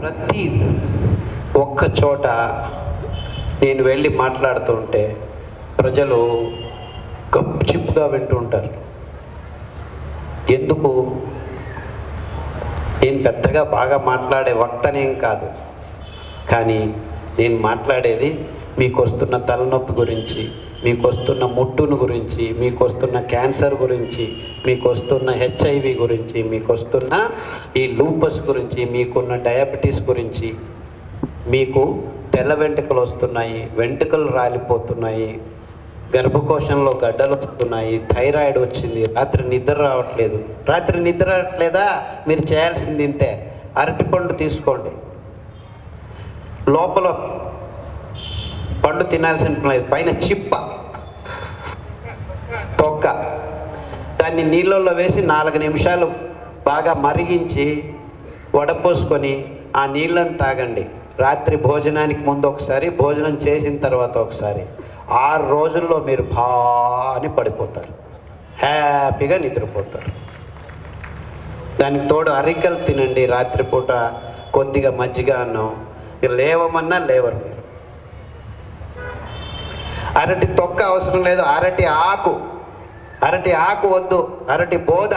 ప్రతి ఒక్క చోట నేను వెళ్ళి మాట్లాడుతూ ఉంటే ప్రజలు గప్చిప్గా వింటూ ఉంటారు. ఎందుకు? నేను పెద్దగా బాగా మాట్లాడే వక్తనేం కాదు. కానీ నేను మాట్లాడేది మీకు వస్తున్న తలనొప్పి గురించి మీకు వస్తున్న ముట్టును గురించి మీకు వస్తున్న క్యాన్సర్ గురించి మీకు వస్తున్న హెచ్ఐవి గురించి మీకు వస్తున్న ఈ లూపస్ గురించి మీకున్న డయాబెటీస్ గురించి మీకు తెల్ల వెంట్రుకలు వస్తున్నాయి వెంట్రుకలు రాలిపోతున్నాయి గర్భకోశంలో గడ్డలు వస్తున్నాయి థైరాయిడ్ వచ్చింది రాత్రి నిద్ర రావట్లేదు. రాత్రి నిద్ర రావట్లేదా? మీరు చేయాల్సింది ఇంతే. అరటిపండు తీసుకోండి. లోపల పండు తినాల్సిన లేదు పైన చిప్ప. తొక్క. దాన్ని నీళ్ళల్లో వేసి నాలుగు నిమిషాలు బాగా మరిగించి వడపోసుకొని ఆ నీళ్ళని తాగండి. రాత్రి భోజనానికి ముందు ఒకసారి భోజనం చేసిన తర్వాత ఒకసారి. ఆరు రోజుల్లో మీరు బాని పడిపోతారు. హ్యాపీగా నిద్రపోతారు. దానికి తోడు అరికలు తినండి. రాత్రిపూట కొద్దిగా మజ్జిగ అన్నం. లేవమన్నా లేవరు. మీరు అరటి తొక్క అవసరం లేదు అరటి ఆకు. అరటి ఆకు వద్దు అరటి బోద.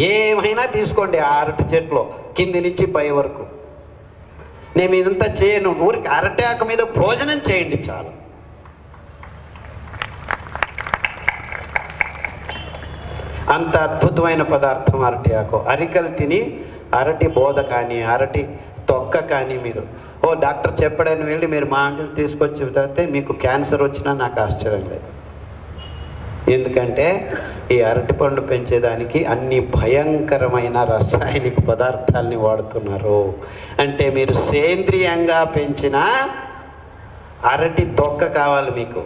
ఏమైనా తీసుకోండి ఆ అరటి చెట్లు కింది నుంచి పై వరకు. నేను ఇదంతా చేయను. ఊరికి అరటి ఆకు మీద భోజనం చేయండి చాలు. అంత అద్భుతమైన పదార్థం అరటి ఆకు. అరికలు తిని అరటి బోద కానీ అరటి తొక్క కానీ మీరు ఓ డాక్టర్ చెప్పడని వెళ్ళి మీరు మా ఆంటీని తీసుకొచ్చి తర్వాత మీకు క్యాన్సర్ వచ్చినా నాకు ఆశ్చర్యం లేదు. ఎందుకంటే ఈ అరటిపండు పెంచేదానికి అన్ని భయంకరమైన రసాయనిక పదార్థాలని వాడుతున్నారు. అంటే మీరు సేంద్రియంగా పెంచిన అరటి తొక్క కావాలి మీకు.